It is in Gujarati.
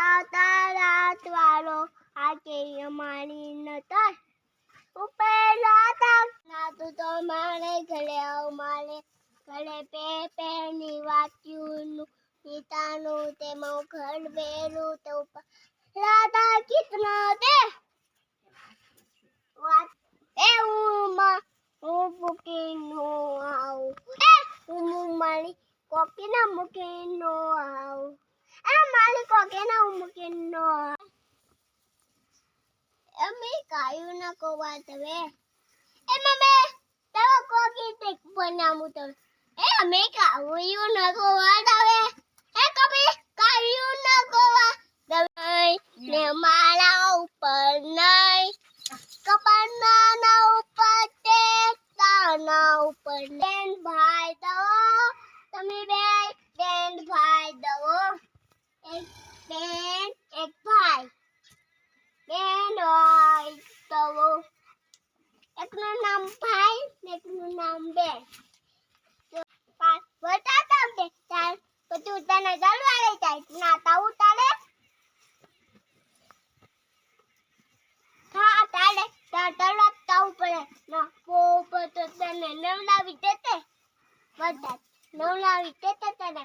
આ રાત વાળો આ કે અમારી નતર. ઉપેલા રાતા ના તું મારે ઘરે આવ મારે ઘરે પે પે ની વાત્યુનું, પિતાનું તેમાં ઘર બેરું તો રાધા કિતના દે. એ હું હું મૂકીનો આવું. હું મારી કોકીના મૂકીનો આવું એ મારી કોકીના હું મૂકીનો આવું ના કોવા તવે એ મમે તવ કોકી ટેક બનાવું તો? એ અમે કાયું ના કોવા તવે એ કભી કાયું ના કોવા દવાઈ ને મારા ઉપર નહીં. કપડના ના ઉપર તે, તાના ઉપર. બેન ભાઈ દો. તમે બે બેન ભાઈ દો એક બેન એક ભાઈ બેન ભાઈ દો એકનું નામ ભાઈ ને એકનું નામ બે. તો બે ચાલ પછી ઉતાને જલવા લઈ જાય નાતા તાવું હા, તારે તાર તરત પડે ના પોપર તો તને નવલાવી દેતે. બધા નવલાવી દેતે તને.